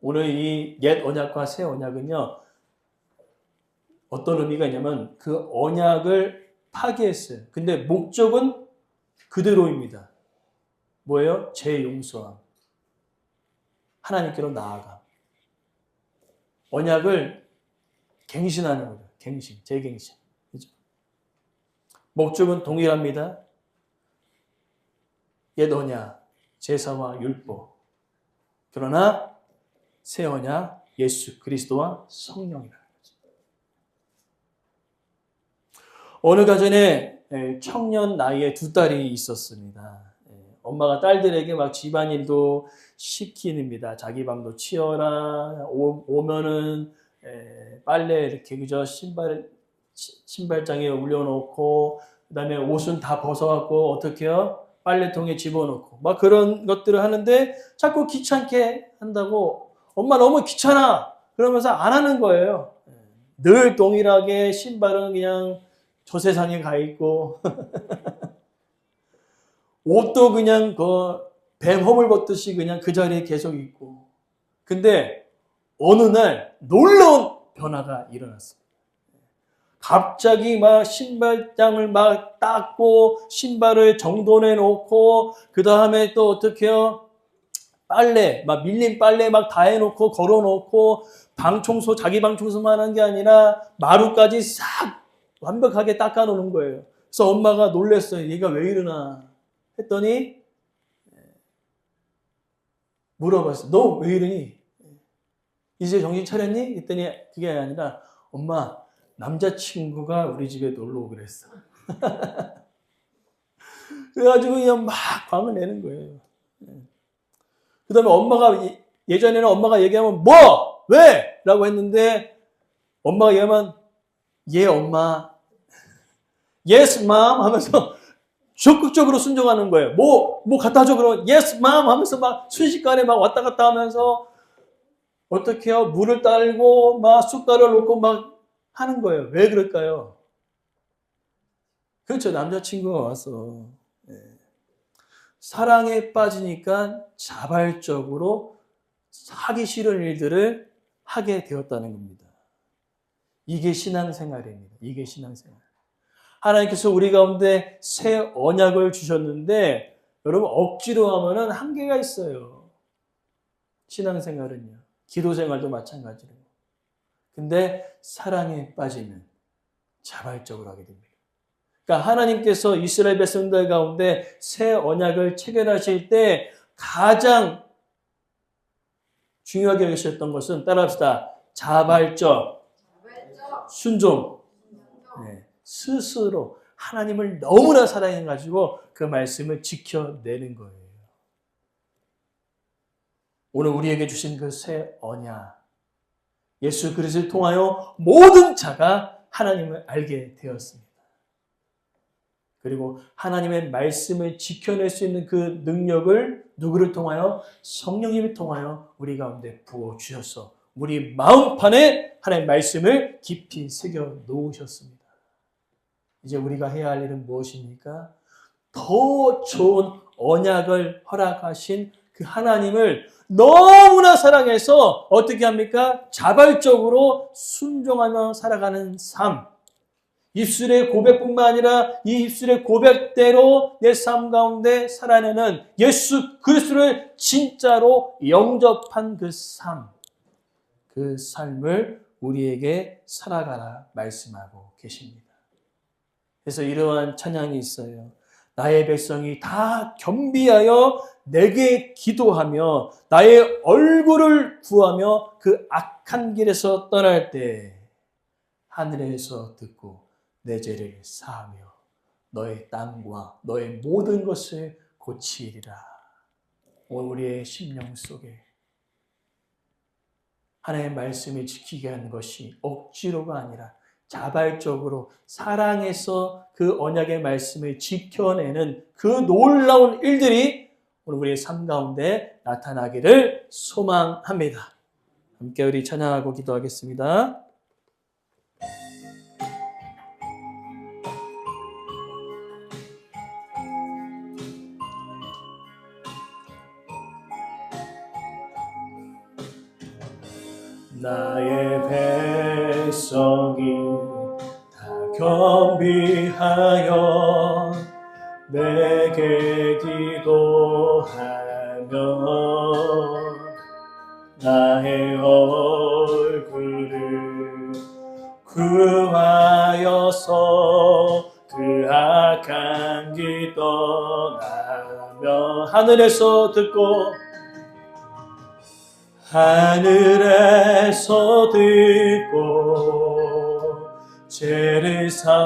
오늘 이 옛 언약과 새 언약은요. 어떤 의미가 있냐면 그 언약을 파기했어요. 근데 목적은 그대로입니다. 뭐예요? 재용서함. 하나님께로 나아가. 언약을 갱신하는 거죠. 갱신, 재갱신. 그죠? 목적은 동일합니다. 옛 언약, 제사와 율법. 그러나 새 언약, 예수 그리스도와 성령이라는 거죠. 어느 가정에 청년 나이에 두 딸이 있었습니다. 엄마가 딸들에게 막 집안일도 시키는입니다. 자기 방도 치워라. 오, 면은 빨래 이렇게 그저 신발 신발장에 올려놓고 그다음에 옷은 다 벗어갖고 어떻게요? 빨래통에 집어넣고 막 그런 것들을 하는데 자꾸 귀찮게 한다고 엄마 너무 귀찮아 그러면서 안 하는 거예요. 늘 동일하게 신발은 그냥 저 세상에 가 있고 옷도 그냥 그 뱀 허물 벗듯이 그냥 그 자리에 계속 있고 근데 어느 날 놀라운 변화가 일어났어요. 갑자기 막 신발장을 막 닦고 신발을 정돈해 놓고 그 다음에 또 어떻게요? 빨래 막 밀린 빨래 막 다 해놓고 걸어놓고 방 청소 자기 방 청소만 한 게 아니라 마루까지 싹 완벽하게 닦아놓는 거예요. 그래서 엄마가 놀랬어요. 얘가 왜 이러나 했더니 물어봤어요. 너왜 이러니? 이제 정신 차렸니? 했더니 그게 아니라 엄마 남자친구가 우리 집에 놀러 오기로 했어. 그래가지고 그냥 막 광을 내는 거예요. 그 다음에 엄마가, 예전에는 엄마가 얘기하면 뭐? 왜? 라고 했는데 엄마가 얘기하면 예, 엄마. yes, mom 하면서 적극적으로 순종하는 거예요. 뭐, 뭐 갖다 줘. 그러면 yes, mom 하면서 막 순식간에 막 왔다 갔다 하면서 어떻게 해요? 물을 딸고 막 숟가락을 놓고 막 하는 거예요. 왜 그럴까요? 그렇죠. 남자친구가 와서. 네. 사랑에 빠지니까 자발적으로 하기 싫은 일들을 하게 되었다는 겁니다. 이게 신앙생활입니다. 이게 신앙생활. 하나님께서 우리 가운데 새 언약을 주셨는데 여러분 억지로 하면은 한계가 있어요. 신앙생활은요. 기도생활도 마찬가지로. 근데 사랑에 빠지면 자발적으로 하게 됩니다. 그러니까 하나님께서 이스라엘 백성들 가운데 새 언약을 체결하실 때 가장 중요하게 여기셨던 것은 따라합시다. 자발적, 순종. 네. 스스로 하나님을 너무나 사랑해가지고 그 말씀을 지켜내는 거예요. 오늘 우리에게 주신 그 새 언약. 예수 그리스도를 통하여 모든 자가 하나님을 알게 되었습니다. 그리고 하나님의 말씀을 지켜낼 수 있는 그 능력을 누구를 통하여 성령님을 통하여 우리 가운데 부어 주셔서 우리 마음판에 하나님의 말씀을 깊이 새겨 놓으셨습니다. 이제 우리가 해야 할 일은 무엇입니까? 더 좋은 언약을 허락하신 그 하나님을 너무나 사랑해서 어떻게 합니까? 자발적으로 순종하며 살아가는 삶. 입술의 고백뿐만 아니라 이 입술의 고백대로 내 삶 가운데 살아내는 예수 그리스도를 진짜로 영접한 그 삶. 그 삶을 우리에게 살아가라 말씀하고 계십니다. 그래서 이러한 찬양이 있어요. 나의 백성이 다 겸비하여 내게 기도하며 나의 얼굴을 구하며 그 악한 길에서 떠날 때 하늘에서 듣고 내 죄를 사하며 너의 땅과 너의 모든 것을 고치리라. 우리의 심령 속에 하나님의 말씀을 지키게 하는 것이 억지로가 아니라 자발적으로 사랑해서 그 언약의 말씀을 지켜내는 그 놀라운 일들이 오늘 우리의 삶 가운데 나타나기를 소망합니다. 함께 우리 찬양하고 기도하겠습니다. 나의 백성이 다 겸비하여 내게 기도하며 나의 얼굴을 구하여서 그 악한 길 떠나며 하늘에서 듣고 하늘에서 듣고 죄를 사며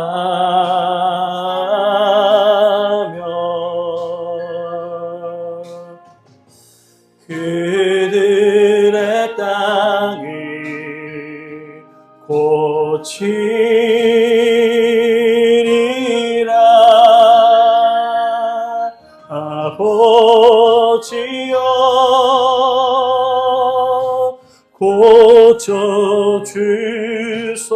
그들의 땅을 고치리라. 아버지 고쳐 주소서.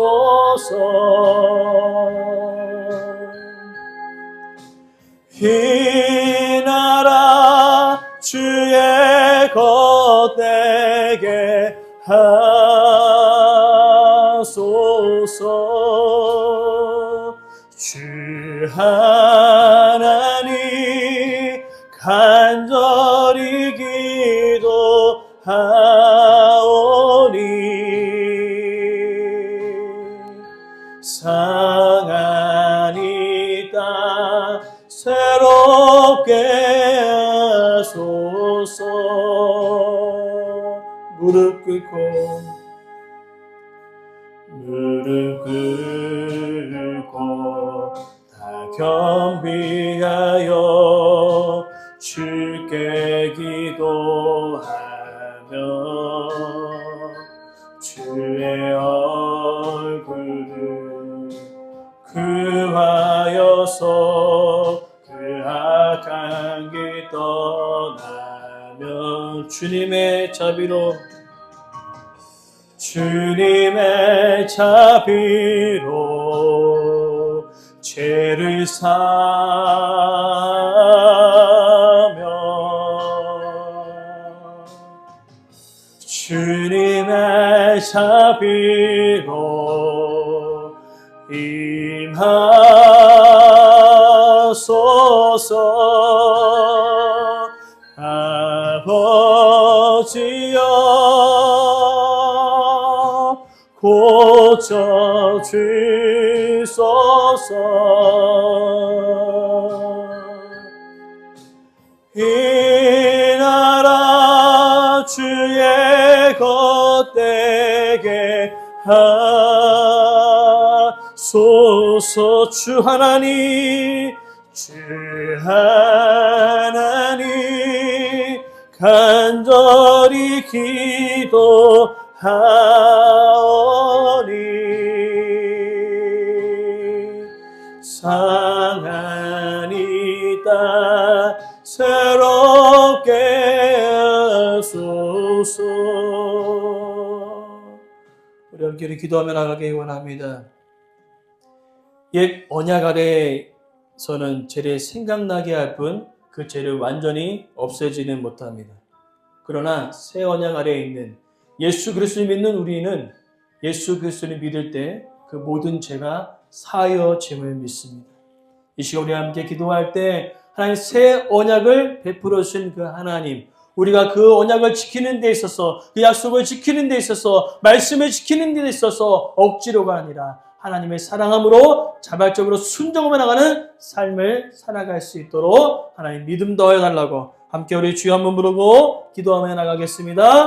이 나라 주의 것 되게 하소서. 주하 새롭게 하소서. 무릎 꿇고 무릎 꿇고 다 겸비하여 주께 기도하며 구하여서 그 악한 길 떠나며 주님의 자비로 주님의 자비로 죄를 사며 주님의 자비로 임하 소서. 아버지여 고쳐 주소서. 이 나라 주의 것 되게 하소서. 주 하나님 주 하나님 간절히 기도하오니 상하니 땅 새롭게 하소서 우리 함께 기도하며 나가기 원합니다. 옛 언약 아래 에서는 죄를 생각나게 할 뿐 그 죄를 완전히 없애지는 못합니다. 그러나 새 언약 아래에 있는 예수 그리스도를 믿는 우리는 예수 그리스도를 믿을 때 그 모든 죄가 사여짐을 믿습니다. 이 시간 우리 함께 기도할 때 하나님 새 언약을 베풀어 주신 그 하나님 우리가 그 언약을 지키는 데 있어서 그 약속을 지키는 데 있어서 말씀을 지키는 데 있어서 억지로가 아니라 하나님의 사랑함으로 자발적으로 순종하며 나가는 삶을 살아갈 수 있도록 하나님 믿음 더해 달라고 함께 우리 주여 한번 부르고 기도하며 나가겠습니다.